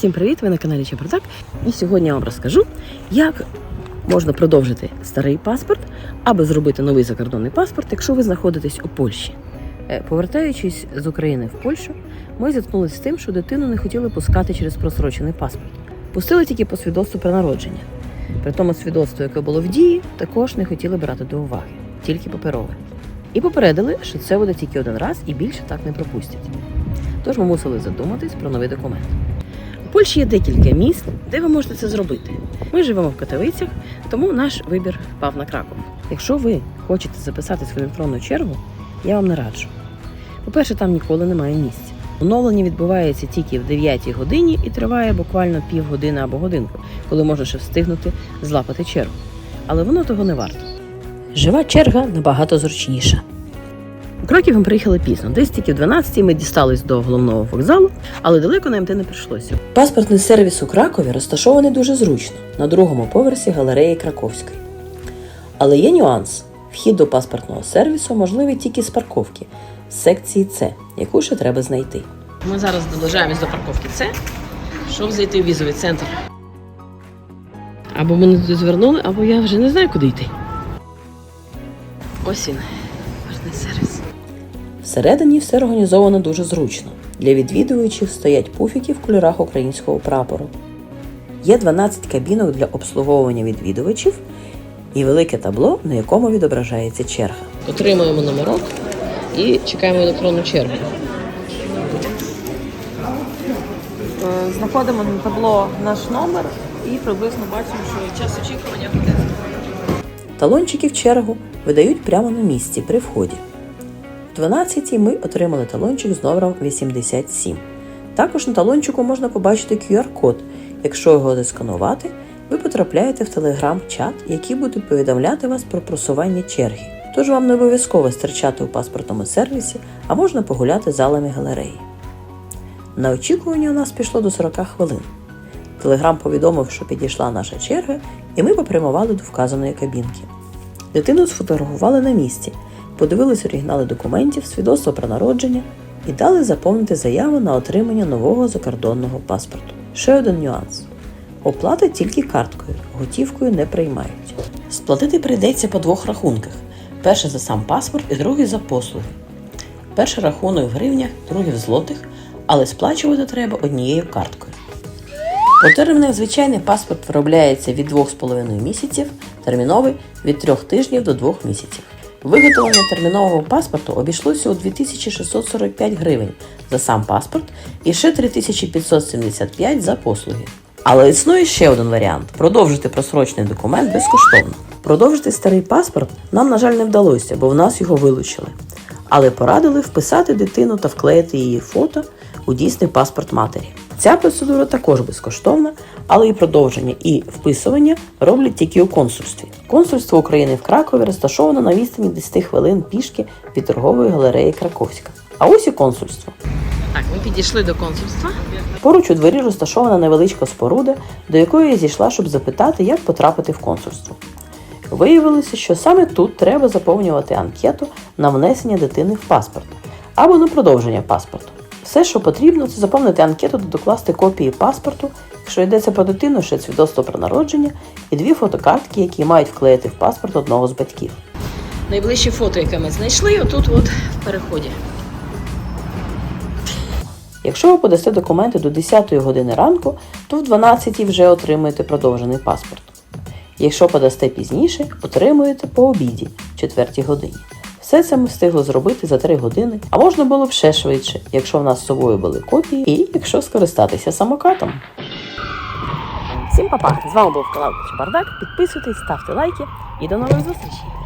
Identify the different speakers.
Speaker 1: Всім привіт! Ви на каналі Чепротак. І сьогодні я вам розкажу, як можна продовжити старий паспорт або зробити новий закордонний паспорт, якщо ви знаходитесь у Польщі. Е, Повертаючись з України в Польщу, ми зіткнулися з тим, що дитину не хотіли пускати через просрочений паспорт. Пустили тільки по свідоцтву про народження. При тому свідоцтво, яке було в дії, також не хотіли брати до уваги, тільки паперове. І попередили, що це буде тільки один раз і більше так не пропустять. Тож ми мусили задуматись про новий документ. Польщі є декілька міст, де ви можете це зробити. Ми живемо в Катовицях, тому наш вибір впав на Краков. Якщо ви хочете записати свою електронну чергу, я вам не раджу. По-перше, там ніколи немає місць. Оновлення відбувається тільки в 9 годині і триває буквально півгодини або годинку, коли можна ще встигнути злапати чергу. Але воно того не варто. Жива черга набагато зручніша. У Краків ми приїхали пізно. Десь тільки в 12 ми дістались до головного вокзалу, але далеко нам йти не прийшлося. Паспортний сервіс у Кракові розташований дуже зручно на другому поверсі галереї Краковської. Але є нюанс: вхід до паспортного сервісу можливий тільки з парковки з секції С, яку ще треба знайти. Ми зараз наближаємось до парковки С, щоб зайти в візовий центр. Або мене туди звернули, або я вже не знаю, куди йти. Ось він, паспортний сервіс. Всередині все організовано дуже зручно. Для відвідувачів стоять пуфіки в кольорах українського прапору. Є 12 кабінок для обслуговування відвідувачів і велике табло, на якому відображається черга. Отримуємо номерок і чекаємо електронну чергу.
Speaker 2: Е, Знаходимо на табло наш номер і приблизно бачимо, що час очікування буде.
Speaker 1: Талончики в чергу видають прямо на місці при вході. В 12-й ми отримали талончик з номером 87. Також на талончику можна побачити QR-код. Якщо його засканувати, ви потрапляєте в телеграм-чат, який буде повідомляти вас про просування черги. Тож вам не обов'язково стерчати у паспортному сервісі, а можна погуляти залами галереї. На очікування у нас пішло до 40 хвилин. Телеграм повідомив, що підійшла наша черга, і ми попрямували до вказаної кабінки. Дитину сфотографували на місці, подивились оригінали документів, свідоцтво про народження і дали заповнити заяву на отримання нового закордонного паспорту. Ще один нюанс: оплата тільки карткою, готівкою не приймають. Сплатити прийдеться по двох рахунках: перший за сам паспорт і другий за послуги. Перший рахунок в гривнях, другий в злотих, але сплачувати треба однією карткою. По термінах звичайний паспорт виробляється від 2,5 місяців, терміновий від 3 тижнів до 2 місяців. Виготовлення термінового паспорту обійшлося у 2645 гривень за сам паспорт і ще 3575 за послуги. Але існує ще один варіант продовжити просрочений документ безкоштовно. Продовжити старий паспорт нам, на жаль, не вдалося, бо в нас його вилучили. Але порадили вписати дитину та вклеїти її фото у дійсний паспорт матері. Ця процедура також безкоштовна, але і продовження і вписування роблять тільки у консульстві. Консульство України в Кракові розташовано на відстані 10 хвилин пішки від торгової галереї Краковська. А ось і консульство.
Speaker 2: Так, ми підійшли до консульства.
Speaker 1: Поруч у двері розташована невеличка споруда, до якої я зійшла, щоб запитати, як потрапити в консульство. Виявилося, що саме тут треба заповнювати анкету на внесення дитини в паспорт або на продовження паспорту. Все, що потрібно, це заповнити анкету та докласти копії паспорту, якщо йдеться про дитину, ще свідоцтво про народження, і дві фотокартки, які мають вклеїти в паспорт одного з батьків.
Speaker 2: Найближче фото, яке ми знайшли, отут от в переході.
Speaker 1: Якщо ви подасте документи до 10 години ранку, то в 12 вже отримаєте продовжений паспорт. Якщо подасте пізніше, отримуєте по обіді, 4 годині. Все це ми встигли зробити за 3 години, а можна було б ще швидше, якщо в нас з собою були копії і якщо скористатися самокатом. Всім па-па! З вами був канал Бардак. Підписуйтесь, ставте лайки і до нових зустрічей!